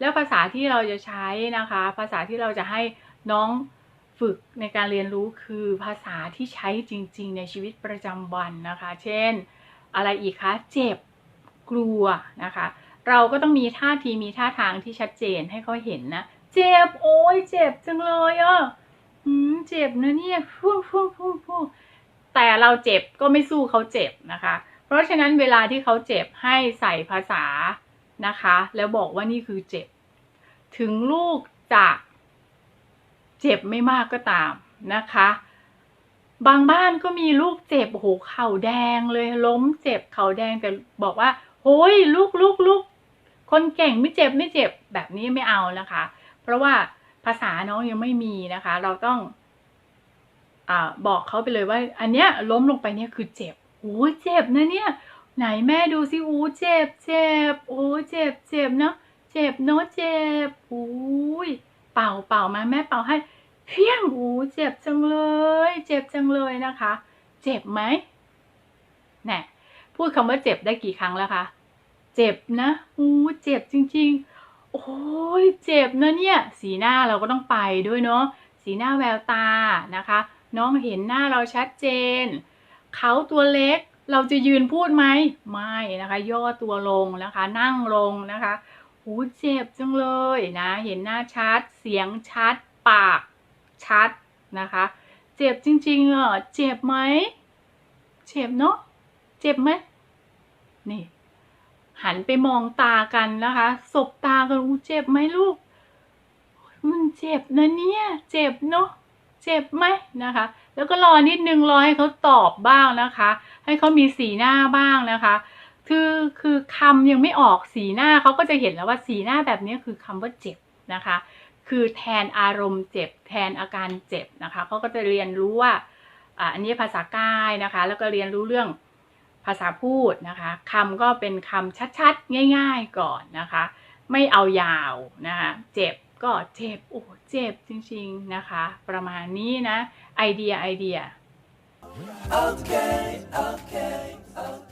แล้วภาษาที่เราจะใช้นะคะ ภาษาที่เราจะให้น้องฝึกในการเรียนรู้คือภาษาที่ใช้จริง ๆ ในชีวิตประจำวันนะคะ เช่น อะไรอีกคะ เจ็บ กลัวนะคะ เราก็ต้องมีท่าทีมีท่าทางที่ชัดเจนให้เขาเห็นนะ เจ็บ โอ้ยเจ็บจังเลยอะอืมเจ็บนะเนี่ยฟู่งฟู่งฟู่งฟู่งแต่เราเจ็บก็ไม่สู้เขาเจ็บนะคะ เพราะฉะนั้นเวลาที่เขาเจ็บให้ใส่ภาษา นะคะ แล้วบอกว่านี่คือเจ็บ ถึงลูกจะเจ็บไม่มากก็ตามนะคะ บางบ้านก็มีลูกเจ็บโอ้โหเข่าแดงเลยล้มเจ็บเข่าแดงแต่บอกว่าโอ้ยลูกลูกลูกคนเก่งไม่เจ็บไม่เจ็บแบบนี้ไม่เอานะคะ เพราะว่าภาษาน้องยังไม่มีนะคะ เราต้องอบอกเขาไปเลยว่า อันเนี้ยล้มลงไปเนี่ยคือเจ็บโอ้ยเจ็บนะเนี่ย ไหนแม่ดูสิโอ้เจ็บเจ็บโอ้เจ็บเจ็บเนาะเจ็บเนาะเจ็บโอ้ยเป่าเป่ามาแม่เป่าให้เพี้ยงโอ้เจ็บจังเลย เจ็บจังเลยนะคะ เจ็บไหมแน่พูดคำว่าเจ็บได้กี่ครั้งแล้วคะเจ็บนะโอ้เจ็บจริง ๆ โอ้ยเจ็บนะเนี่ย สีหน้าเราก็ต้องไปด้วยเนาะสีหน้าแววตานะคะ น้องเห็นหน้าเราชัดเจน เขาตัวเล็ก เราจะยืนพูดไหมไม่นะคะ ย่อตัวลงนะคะ นั่งลงนะคะโอ้เจ็บจังเลยนะ เห็นหน้าชัด เสียงชัด ปากชัดนะคะ เจ็บจริงๆอะเจ็บไหมเจ็บเนาะเจ็บไหมนี่ หันไปมองตากันนะคะสบตากันอู้เจ็บไหมลูก มันเจ็บนะเนี่ย เจ็บเนาะเจ็บไหมนะคะ แล้วก็รอนิดนึงรอให้เขาตอบบ้างนะคะ ให้เขามีสีหน้าบ้างนะคะ คือคือคำยังไม่ออกสีหน้าเขาก็จะเห็นแล้วว่าสีหน้าแบบนี้คือคำว่าเจ็บนะคะ คือแทนอารมณ์เจ็บ แทนอาการเจ็บนะคะเขาก็จะเรียนรู้ว่าอ่าอันนี้ภาษากายนะคะ แล้วก็เรียนรู้เรื่องภาษาพูดนะคะคำก็เป็นคำชัดๆ ง่าย ๆ ก่อนนะคะ ไม่เอายาวนะคะเจ็บ ก็เจ็บโอ้เจ็บจริงๆนะคะ ประมาณนี้นะไอเดียไอเดีย Okay, okay, okay.